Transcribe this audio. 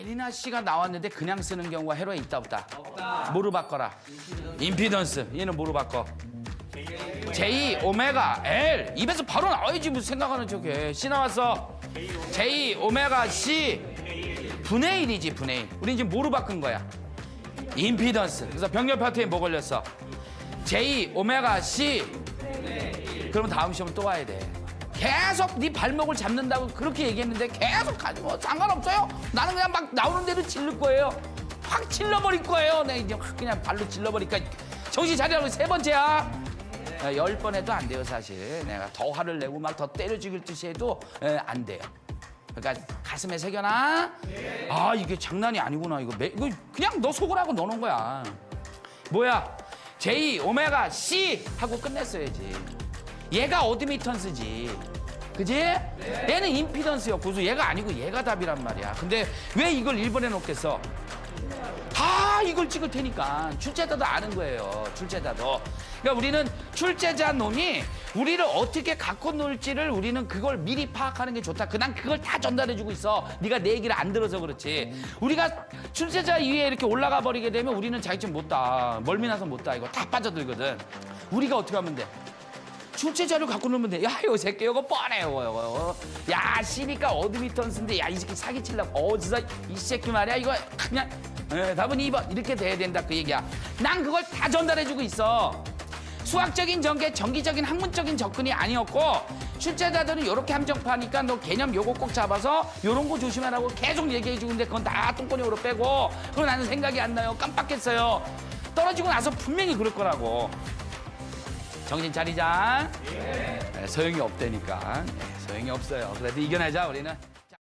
에리나 씨가 나왔는데 그냥 쓰는 경우가 해로에 있다 없다? 뭐로 바꿔라? 임피던스. 얘는 뭐로 바꿔? J 오메가 L 입에서 바로 나와야지 무슨 생각하는 척해. C 나왔어. J 오메가 C 분의 1이지 분의 1. 우린 지금 뭐로 바꾼 거야? 임피던스. 그래서 병렬 파트에 뭐 걸렸어? J 오메가 C. 그러면 다음 시험은 또 와야 돼. 계속 네 발목을 잡는다고 그렇게 얘기했는데 계속 가지 뭐 상관없어요. 나는 그냥 막 나오는 대로 질를 거예요. 확 질러버릴 거예요. 내가 이제 확 그냥 발로 질러버리니까 정신 차리라고 세 번째야. 예, 열번 해도 안 돼요 사실. 내가 더 화를 내고 막 더 때려 죽일 듯이 해도 예, 안 돼요. 그러니까 가슴에 새겨놔. 아 이게 장난이 아니구나 이거 매, 이거 그냥 너 속으라고 넣어놓은 거야. 뭐야? J 오메가 C 하고 끝냈어야지. 얘가 어드미턴스지. 그지? 얘는 임피던스요. 고수 얘가 아니고 얘가 답이란 말이야. 근데 왜 이걸 1번에 놓겠어? 다 이걸 찍을 테니까 출제자도 아는 거예요. 출제자도. 그러니까 우리는 출제자 놈이 우리를 어떻게 갖고 놀지를 우리는 그걸 미리 파악하는 게 좋다. 그냥 그걸 다 전달해 주고 있어. 네가 내 얘기를 안 들어서 그렇지. 우리가 출제자 위에 이렇게 올라가 버리게 되면 우리는 자격증 못 따. 멀미나서 못 따. 이거 다 빠져들거든. 우리가 어떻게 하면 돼? 출제자를 갖고 놀면 돼. 야, 요 새끼 이거 뻔해요. 이거. 야, 시니까 어드미턴스인데 야, 이 새끼 사기치려고. 어디서 이 새끼 말이야. 이거 그냥 에, 답은 2번. 이렇게 돼야 된다 그 얘기야. 난 그걸 다 전달해 주고 있어. 수학적인 전개, 정기적인 학문적인 접근이 아니었고 출제자들은 이렇게 함정파니까 너 개념 요거 꼭 잡아서 요런 거 조심하라고 계속 얘기해 주는데 그건 다 똥꼬녕으로 빼고 그건 나는 생각이 안 나요. 깜빡했어요. 떨어지고 나서 분명히 그럴 거라고. 정신 차리자. 네, 소용이 없다니까. 네, 소용이 없어요. 그래도 이겨내자 우리는.